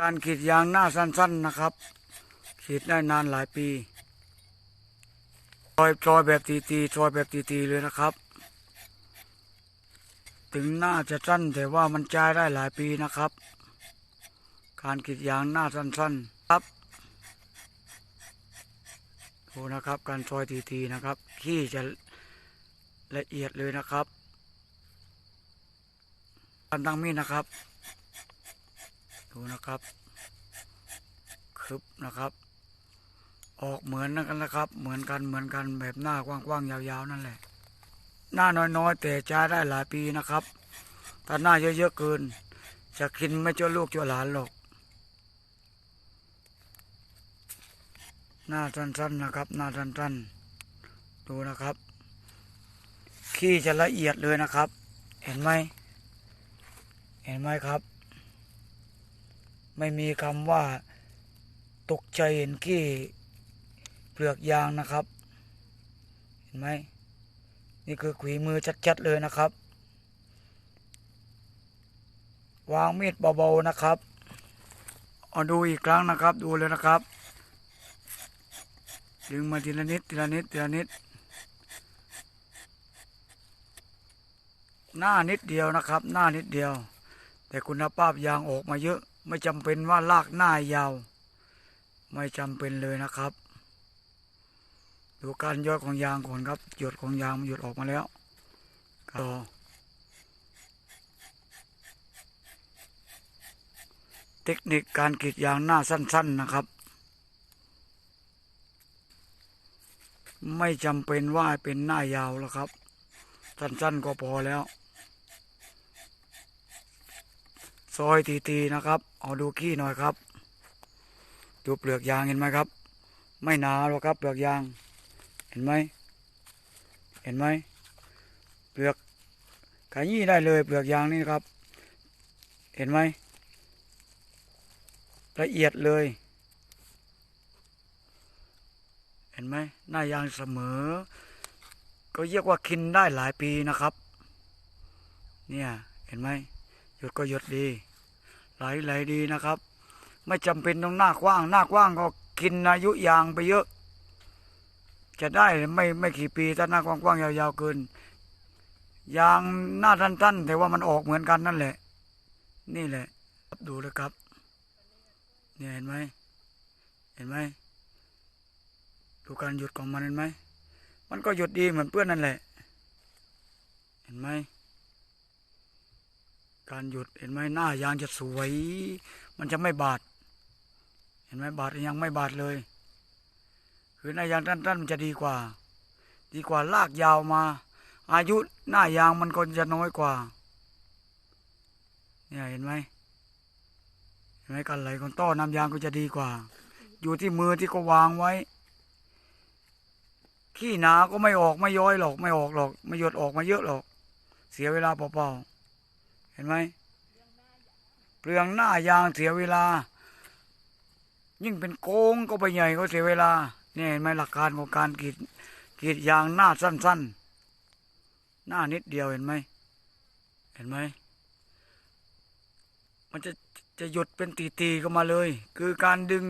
การขีดยางหน้าสั้นๆนะครับ ขีดได้นานหลายปีซอยซอยแบบตีๆซอยแบบตีๆเลยนะครับ ถึงหน้าจะสั้นแต่ว่ามันใช้ได้หลายปีนะครับ การขีดยางหน้าสั้นๆครับดูนะครับ การซอยตีๆนะครับขี้จะละเอียดเลยนะครับการตั้งมีดนะครับ ดูนะครับคึบนะครับ ออกเหมือนกันนะครับ เหมือนกันเหมือนกันแบบหน้ากว้างๆยาวๆนั่นแหละ หน้าน้อยๆแต่ใช้ได้หลายปีนะครับถ้าหน้าเยอะๆเกิน จะกินไม่เจ้าลูกเจ้าหลานหรอก หน้าสั้นๆนะครับ หน้าสั้นๆดูนะครับขี้จะละเอียดเลยนะครับ เห็นไหมเห็นไหมครับ ไม่มีคำว่าตกใจเห็นขี้เปลือกยางนะครับ เห็นไหมนี่คือขวีมือชัดๆเลยนะครับ วางมีดเบาๆนะครับเอาดูอีกครั้งนะครับ ดูเลยนะครับ ดึงมาทีละนิดทีละนิดทีละนิด หน้านิดเดียวนะครับ หน้านิดเดียว แต่คุณภาพยางออกมาเยอะ ไม่จำเป็นว่าลากหน้ายาว ไม่จำเป็นเลยนะครับ ดูการย่อยของยางก่อนครับ หยดของยางมันหยดออกมาแล้วต่อเทคนิคการกรีดยางหน้าสั้น ๆนะครับ ไม่จำเป็นว่าเป็นหน้ายาวแล้วครับ สั้นๆก็พอแล้ว ซอยตีๆนะครับ เอาดูขี้หน่อยครับ ดูเปลือกยางเห็นไหมครับ ไม่หนาหรอกครับ เปลือกยาง เห็นไหม เห็นไหม เปลือกขยี้ได้เลย เปลือกยางนี่ครับ เห็นไหม ละเอียดเลย เห็นไหม หน้ายางเสมอ ก็เรียกว่ากินได้หลายปีนะครับ เนี่ย เห็นไหม ดก็หยดดี ไหลไหลดีนะครับ ไม่จำเป็นต้องหน้ากว้าง หน้ากว้างก็กินอายุยางไปเยอะ จะได้ไม่ไม่กี่ปีถ้าหน้ากว้างๆยาวๆเกินยางหน้าสั้นๆแต่ว่ามันออกเหมือนกันนั่นแหละ นี่แหละดูเลยครับเนี่ยเห็นไหมเห็นไหมดูการหยุดของมันเห็นไหมมันก็หยุดดีเหมือนเพื่อนนั่นแหละ เห็นไหม การหยุดเห็นไหมหน้ายางจะสวย มันจะไม่บาด เห็นไหมบาดยังไม่บาดเลย คือหน้ายางสั้นๆมันจะดีกว่า ดีกว่าลากยาวมา อายุหน้ายางมันก็จะน้อยกว่าเนี่ยเห็นไหมเห็นไหมการไหลของต้อน้ำยางก็จะดีกว่า อยู่ที่มือที่ก็วางไว้ ขี้หนาก็ไม่ออกไม่ย้อยหรอกไม่ออกหรอก ไม่หยดออกมาเยอะหรอก เสียเวลาเปล่าๆ เห็นไหมเปลืองหน้ายางเสียเวลา ยิ่งเป็นโกงก็ไปใหญ่ก็เสียเวลาเนี่ยเห็นไหมหลักการของการกรีดกรีดยางหน้าสั้น ๆ หน้านิดเดียวเห็นไหมเห็นไหมมันจะจะหยุดเป็นตีๆก็มาเลย คือการดึง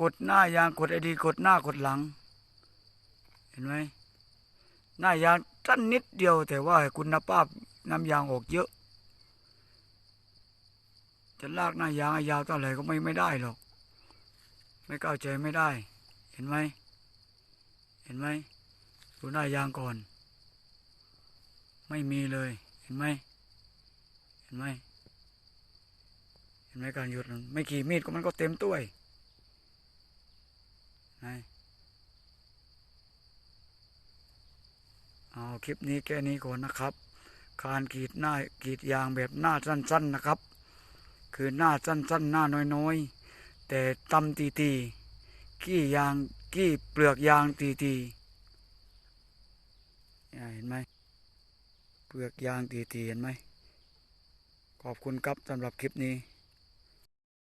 กดหน้ายางกดไอดีกดหน้ากดหลัง เห็นไหมหน้ายางสั้นนิดเดียว แต่ว่าคุณภาพน้ำยางออกเยอะ จะลากหน้ายางยาวเท่าไหร่ก็ไม่ไม่ได้หรอก ไม่เข้าวใจไม่ได้ เห็นไหมเห็นไหมดูหน้ายางก่อน ไม่มีเลย เห็นไหมเห็นไหมเห็นไหมการหยุดไม่ขี่มีดก็มันก็เต็มต้วยไหนเอาคลิปนี้แค่นี้ก่อนนะครับ การกรีดหน้ากรีดยางแบบหน้าสั้น ๆนะครับ คือหน้าสั้นๆ หน้าน้อยๆ แต่ตำตีตีๆกี้ยางกี้เปลือกยางตีตีๆเนี่ยเห็นไหมเปลือกยางตีตีๆเห็นไหมขอบคุณครับสำหรับคลิปนี้